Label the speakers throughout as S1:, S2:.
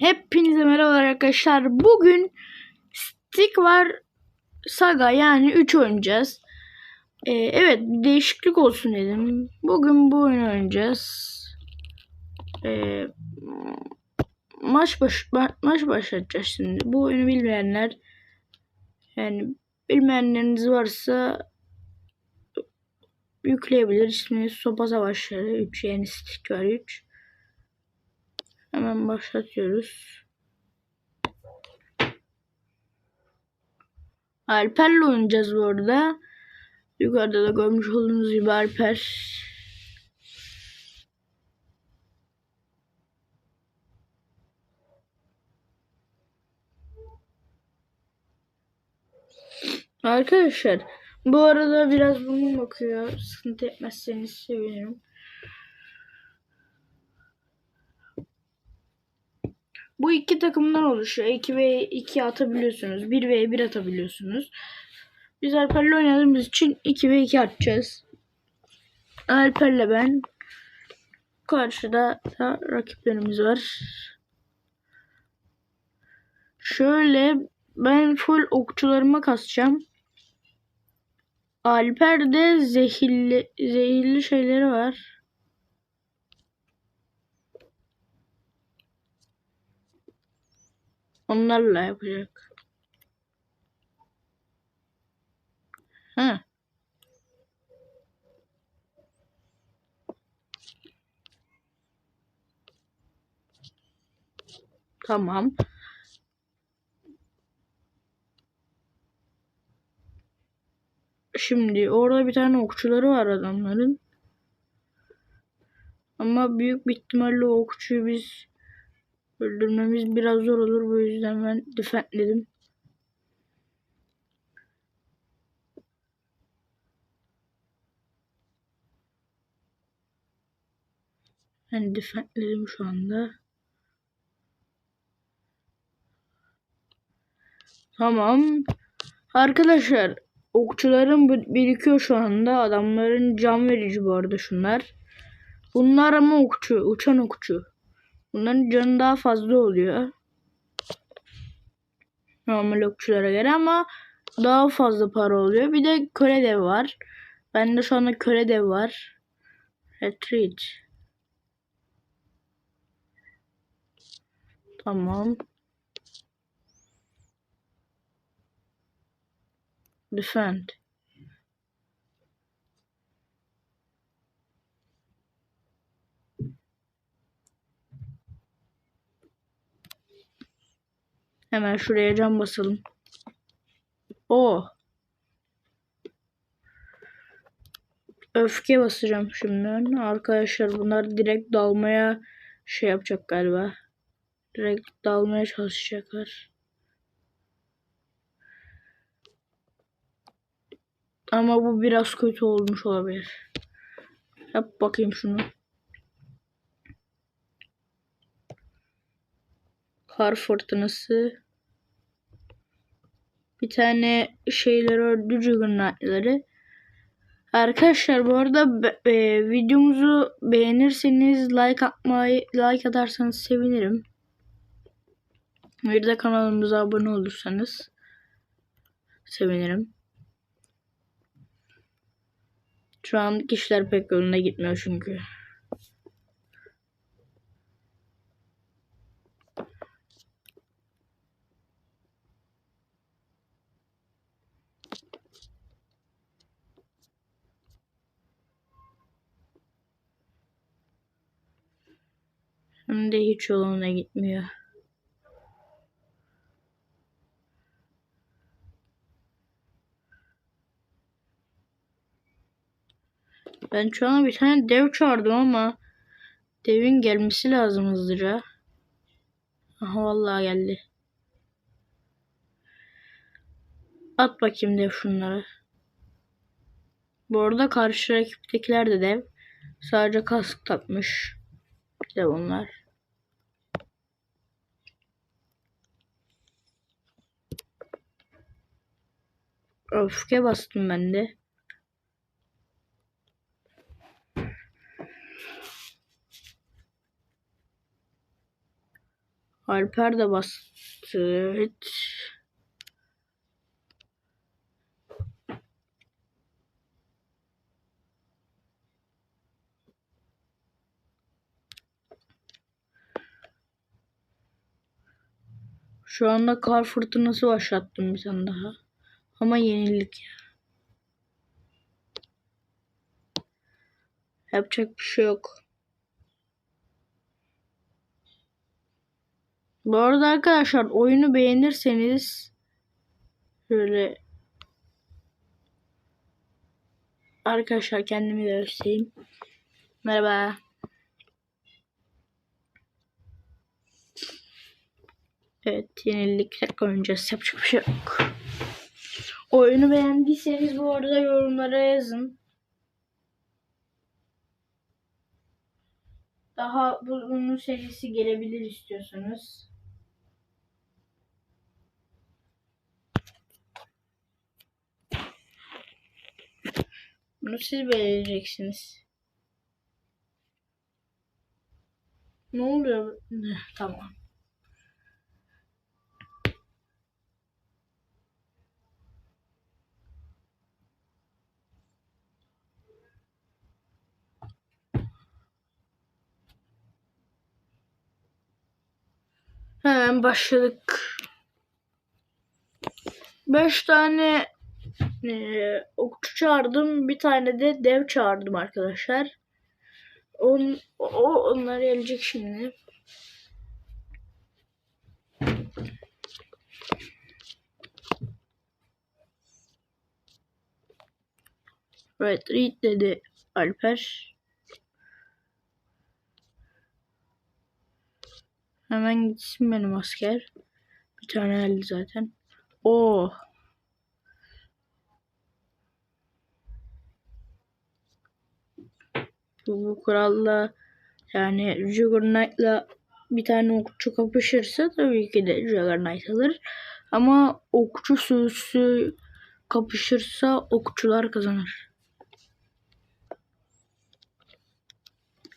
S1: Hepinize merhabalar arkadaşlar. Bugün Stick var Saga yani 3 oynayacağız. Ee, evet değişiklik olsun dedim. Bugün bu oyunu oynayacağız. Ee, maç baş ba- maç başlatacağız şimdi. Bu oyunu bilmeyenler yani bilmeyenleriniz varsa yükleyebilir. İsmi Sopa Savaşları 3 yeni stick var 3. Hemen başlatıyoruz. Alper'le oynayacağız bu arada. Yukarıda da görmüş olduğunuz gibi Alper. Arkadaşlar bu arada biraz bunun bakıyor. Sıkıntı etmezseniz sevinirim. Bu iki takımdan oluşuyor. 2 ve 2 atabiliyorsunuz. 1 ve 1 atabiliyorsunuz. Biz Alper'le oynadığımız için 2 ve 2 atacağız. Alper'le ben. Karşıda da rakiplerimiz var. Şöyle ben full okçularıma kasacağım. Alper'de zehirli zehirli şeyleri var. Onlarla yapacak. Ha. Tamam. Şimdi orada bir tane okçuları var adamların. Ama büyük bir ihtimalle o okçuyu biz öldürmemiz biraz zor olur. Bu yüzden ben defendledim. Ben defendledim şu anda. Tamam. Arkadaşlar okçuların bir- birikiyor şu anda. Adamların can verici bu arada şunlar. Bunlar ama okçu. Uçan okçu. Bunların canı daha fazla oluyor. Normal okçulara göre ama daha fazla para oluyor. Bir de köle dev var. Bende şu anda köle dev var. Retreat. Tamam. Defend. Hemen şuraya cam basalım. O. Öfke basacağım şimdi. Arkadaşlar bunlar direkt dalmaya şey yapacak galiba. Direkt dalmaya çalışacaklar. Ama bu biraz kötü olmuş olabilir. Yap bakayım şunu. Kar fırtınası. Bir tane şeyler öldü Juggernaut'ları. Arkadaşlar bu arada e, videomuzu beğenirseniz like atmayı like atarsanız sevinirim. Bir de kanalımıza abone olursanız sevinirim. Şu an işler pek yoluna gitmiyor çünkü. Hem de hiç yoluna gitmiyor. Ben şu an bir tane dev çağırdım ama devin gelmesi lazım hızlıca. Aha vallahi geldi. At bakayım dev şunları. Bu arada karşı rakiptekiler de dev. Sadece kask takmış. Bir de Öfke bastım ben de. Alper de bastı. Evet. Şu anda kar fırtınası başlattım bir tane daha. Ama yenildik ya. Yapacak bir şey yok. Bu arada arkadaşlar oyunu beğenirseniz şöyle arkadaşlar kendimi göstereyim. Merhaba. Evet yenildik. Tekrar oynayacağız. Yapacak bir şey yok. Oyunu beğendiyseniz bu arada yorumlara yazın. Daha bunun serisi gelebilir istiyorsanız. Bunu siz belirleyeceksiniz. Ne oluyor? Tamam. Hemen başladık. 5 tane e, okçu çağırdım. Bir tane de dev çağırdım arkadaşlar. On, o onlar gelecek şimdi. Evet read dedi Alper. Hemen gitsin benim asker. Bir tane geldi zaten. Oo. Bu, bu kuralla yani Juggernaut'la bir tane okçu kapışırsa tabii ki de Juggernaut alır. Ama okçu sürüsü kapışırsa okçular kazanır.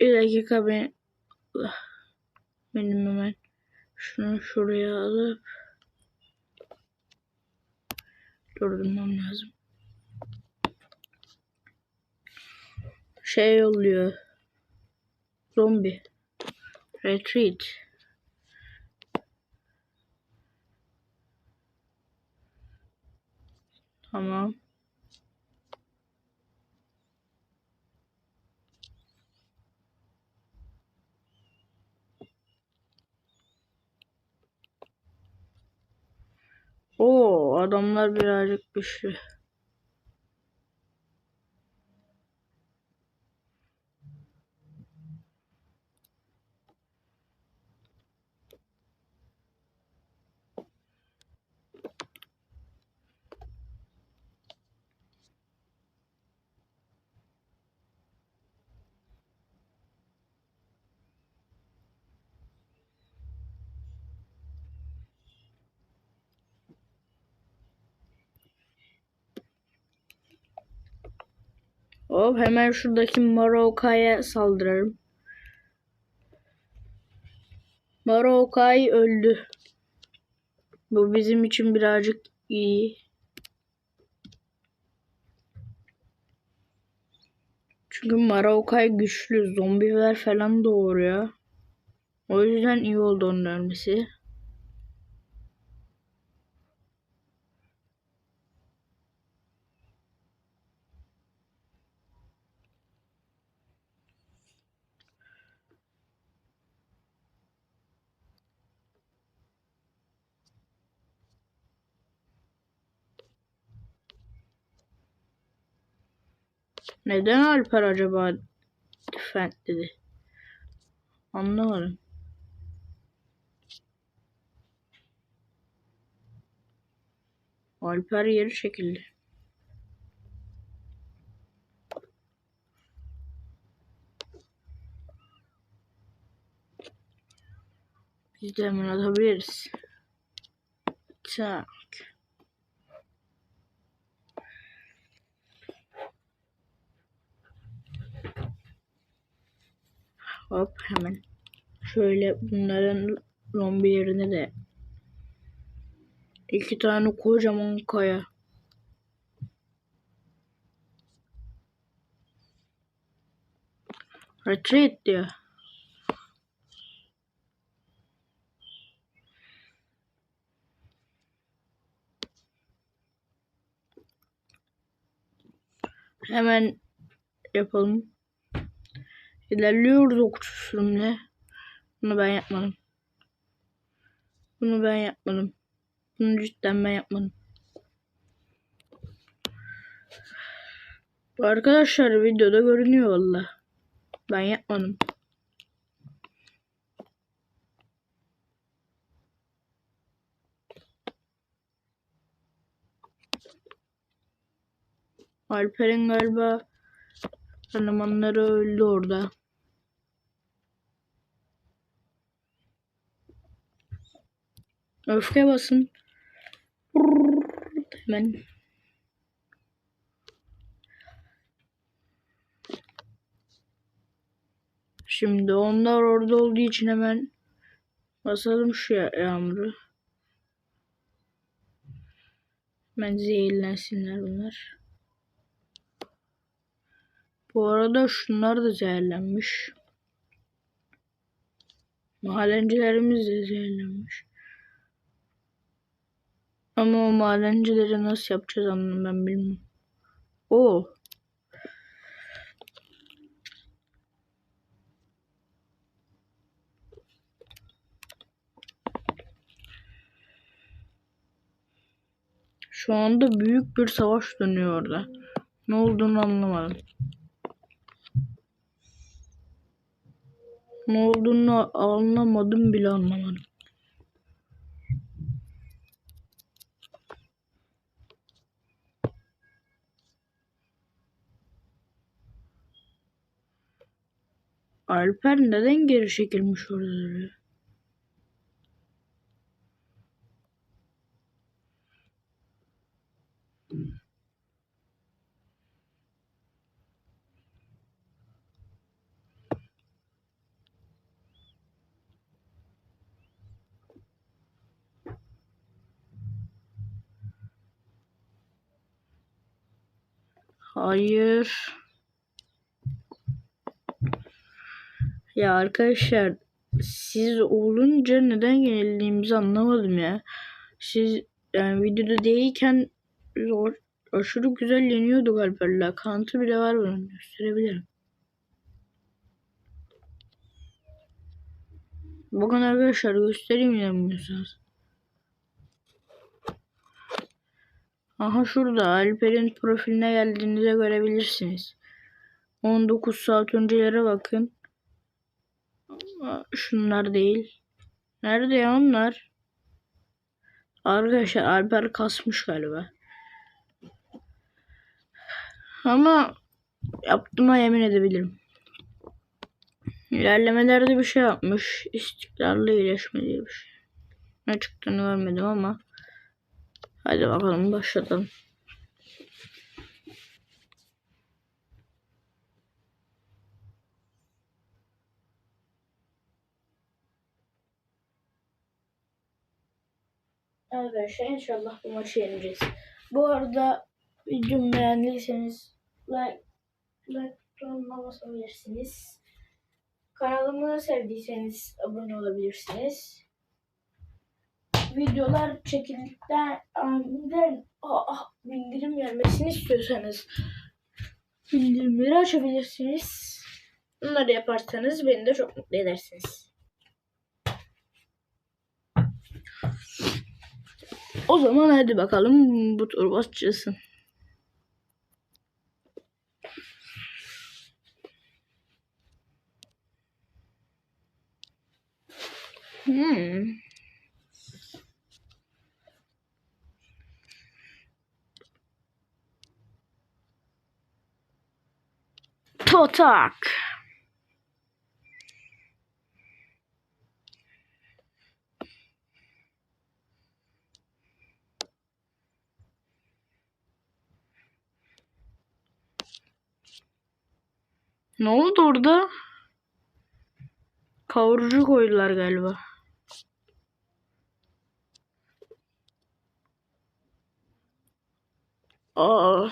S1: Bir dakika ben benim hemen şunu şuraya alıp durdurmam lazım. Şey oluyor. Zombi. Retreat. Tamam. Oo, adamlar birazcık güçlü. Hop hemen şuradaki Maroka'ya saldırırım. Marokay öldü. Bu bizim için birazcık iyi. Çünkü Marokay güçlü. Zombiler falan doğuruyor. O yüzden iyi oldu onun ölmesi. Neden Alper acaba defend dedi? Anlamadım. Alper yeri çekildi. Biz de hemen atabiliriz. Tak. Hop hemen. Şöyle bunların zombi yerine de iki tane kocaman kaya. Retreat diyor. Hemen yapalım. İlerliyoruz okçu sürümle. Bunu ben yapmadım. Bunu ben yapmadım. Bunu cidden ben yapmadım. Arkadaşlar videoda görünüyor valla. Ben yapmadım. Alper'in galiba elemanları öldü orada. Öfke basın. Hemen. Şimdi onlar orada olduğu için hemen basalım şu ya- yağmuru. Hemen zehirlensinler bunlar. Bu arada şunlar da zehirlenmiş. Mahallencilerimiz de zehirlenmiş. Ama o madencileri nasıl yapacağız anlamı ben bilmiyorum. Oo. Şu anda büyük bir savaş dönüyor orada. Ne olduğunu anlamadım. Ne olduğunu anlamadım bile anlamadım. Alper neden geri çekilmiş orada? Hayır. Ya arkadaşlar siz olunca neden yenildiğimizi anlamadım ya. Siz yani videoda değilken zor, aşırı güzel yeniyorduk Alper'le. Kanıtı bile var bunun gösterebilirim. Bakın arkadaşlar göstereyim inanmıyorsanız. Aha şurada Alper'in profiline geldiğinizde görebilirsiniz. 19 saat öncelere bakın. Şunlar değil. Nerede ya onlar? Arkadaşlar Alper kasmış galiba. Ama yaptığıma yemin edebilirim. İlerlemelerde bir şey yapmış. İstikrarlı iyileşme diye bir şey. Ne çıktığını görmedim ama. Hadi bakalım başlayalım. Arkadaşlar inşallah bu maçı yeneceğiz. Bu arada videomu beğendiyseniz like, like butonuna basabilirsiniz. Kanalımı sevdiyseniz abone olabilirsiniz. Videolar çekildikten aniden ah, bildirim gelmesini istiyorsanız bildirimleri açabilirsiniz. Bunları yaparsanız beni de çok mutlu edersiniz. O zaman hadi bakalım bu tur başlasın. Hmm. Totak. Ne oldu orada? Kavurucu koydular galiba. Aa.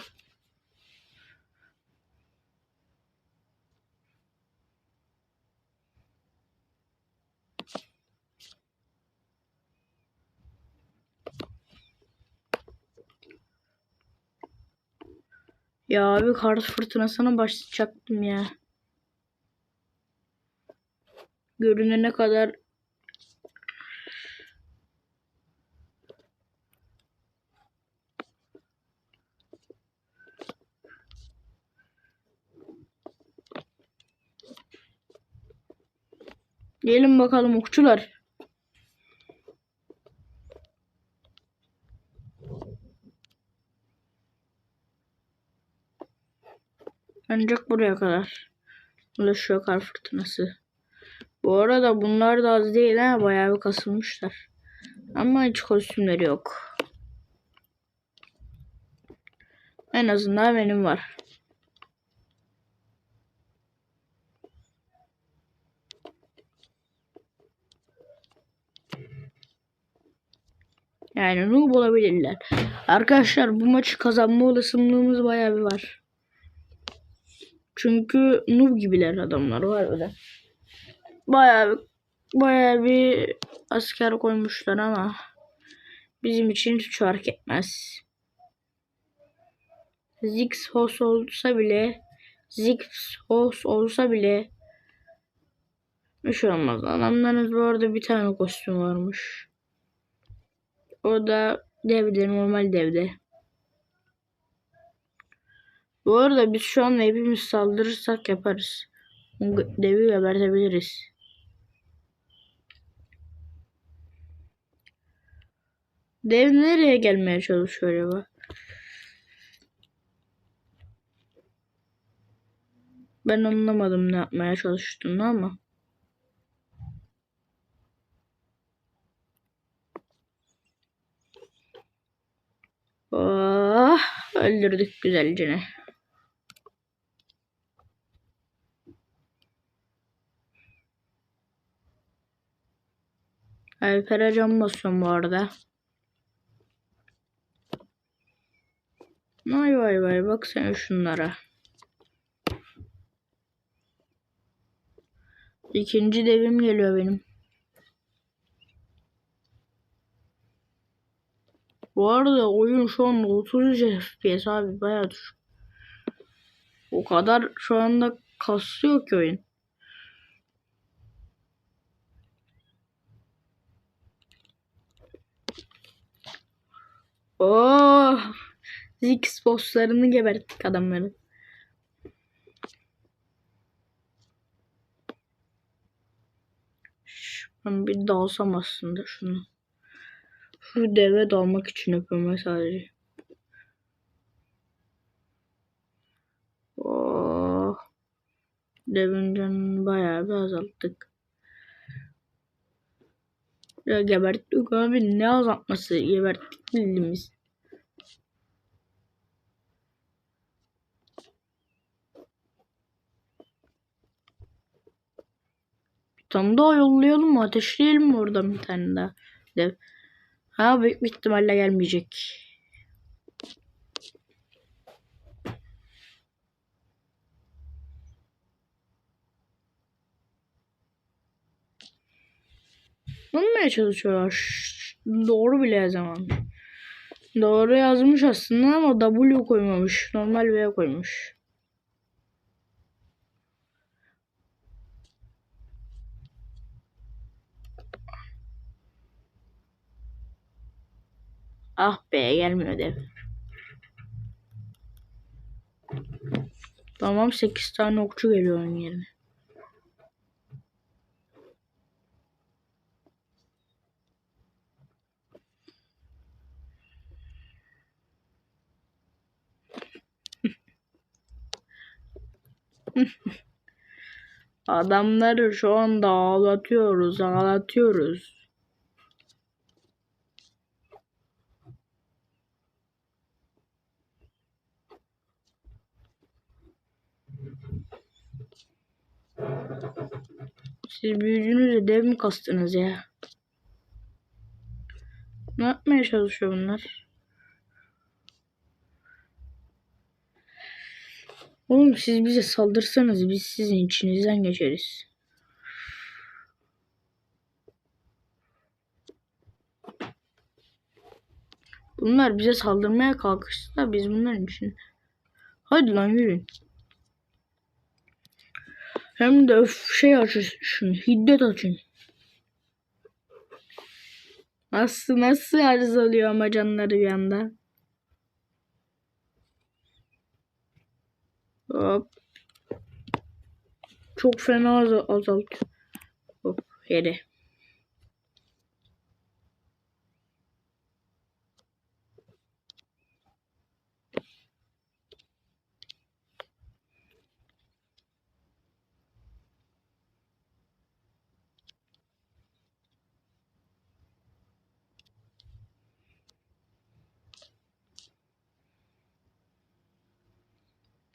S1: Ya abi kar fırtınasına başlayacaktım ya. Görünene kadar Gelin bakalım okçular. Ancak buraya kadar. Ulaşıyor kar fırtınası. Bu arada bunlar da az değil ha. Bayağı bir kasılmışlar. Ama hiç kostümleri yok. En azından benim var. Yani noob olabilirler. Arkadaşlar bu maçı kazanma olasılığımız bayağı bir var. Çünkü noob gibiler adamlar var öyle. Bayağı bir, bayağı bir asker koymuşlar ama bizim için hiç fark etmez. Ziggs host olsa bile Ziggs host olsa bile bir şey olmaz. Adamların bu arada bir tane kostüm varmış. O da devde normal devde. Bu arada biz şu anda hepimiz saldırırsak yaparız. Devi gebertebiliriz. Dev nereye gelmeye çalışıyor acaba? Ben anlamadım ne yapmaya çalıştığını ama. Oh, öldürdük güzelce. Alper'e cam basıyorum bu arada. Vay vay vay bak sen şunlara. İkinci devim geliyor benim. Bu arada oyun şu an 30 FPS abi bayağı düşük. O kadar şu anda kasıyor ki oyun. Oh! Zix bosslarını geberttik adamları. Ben bir dalsam aslında şunu. Şu deve dalmak için yapıyorum sadece. Oh. Devin canını bayağı bir azalttık. Ya geberttik abi ne azaltması geberttik bildiğimiz. Tane daha yollayalım mı? Ateşleyelim mi oradan bir tane daha? Dev. Ha büyük bir ihtimalle gelmeyecek. Bulmaya çalışıyorlar. Doğru bile yazamam. Doğru yazmış aslında ama W koymamış. Normal V koymuş. Ah be gelmiyor dev. Tamam 8 tane okçu geliyor onun yerine. Adamları şu anda ağlatıyoruz, ağlatıyoruz. Siz büyüdüğünüzde dev mi kastınız ya? Ne yapmaya çalışıyor bunlar? Oğlum siz bize saldırsanız biz sizin içinizden geçeriz. Bunlar bize saldırmaya kalkışsa biz bunların için. Hadi lan yürüyün. Hem de şey açın. Hiddet açın. Nasıl nasıl arızalıyor ama canları bir anda. Hop. Çok fena az azalt. Hop yere.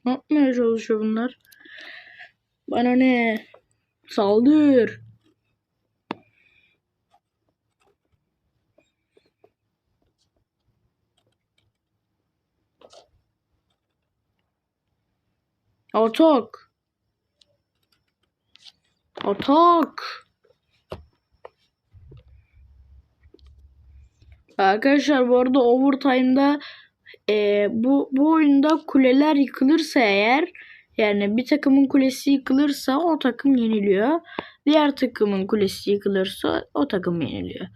S1: Ne yapmaya çalışıyor bunlar? Bana ne? Saldır. Atak. Atak. Arkadaşlar bu arada overtime'da e, bu bu oyunda kuleler yıkılırsa eğer yani bir takımın kulesi yıkılırsa o takım yeniliyor. Diğer takımın kulesi yıkılırsa o takım yeniliyor.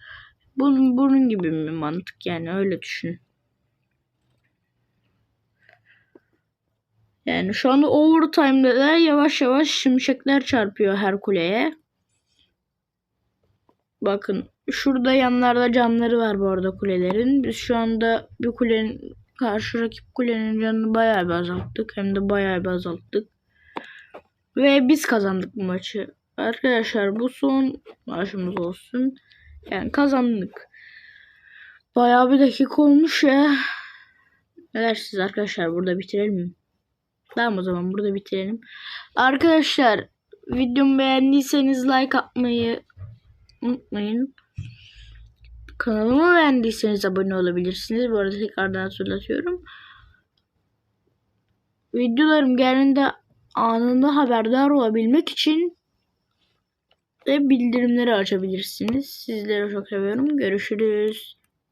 S1: Bunun, bunun gibi bir mantık yani öyle düşün. Yani şu anda overtime'da da yavaş yavaş şimşekler çarpıyor her kuleye. Bakın şurada yanlarda camları var bu arada kulelerin. Biz şu anda bir kulenin karşı rakip kulenin canını bayağı bir azalttık. Hem de bayağı bir azalttık. Ve biz kazandık bu maçı. Arkadaşlar bu son maçımız olsun. Yani kazandık. Bayağı bir dakika olmuş ya. Ne dersiniz arkadaşlar burada bitirelim mi? Tamam o zaman burada bitirelim. Arkadaşlar videomu beğendiyseniz like atmayı unutmayın. Kanalımı beğendiyseniz abone olabilirsiniz. Bu arada tekrardan hatırlatıyorum. Videolarım geldiğinde anında haberdar olabilmek için de bildirimleri açabilirsiniz. Sizleri çok seviyorum. Görüşürüz.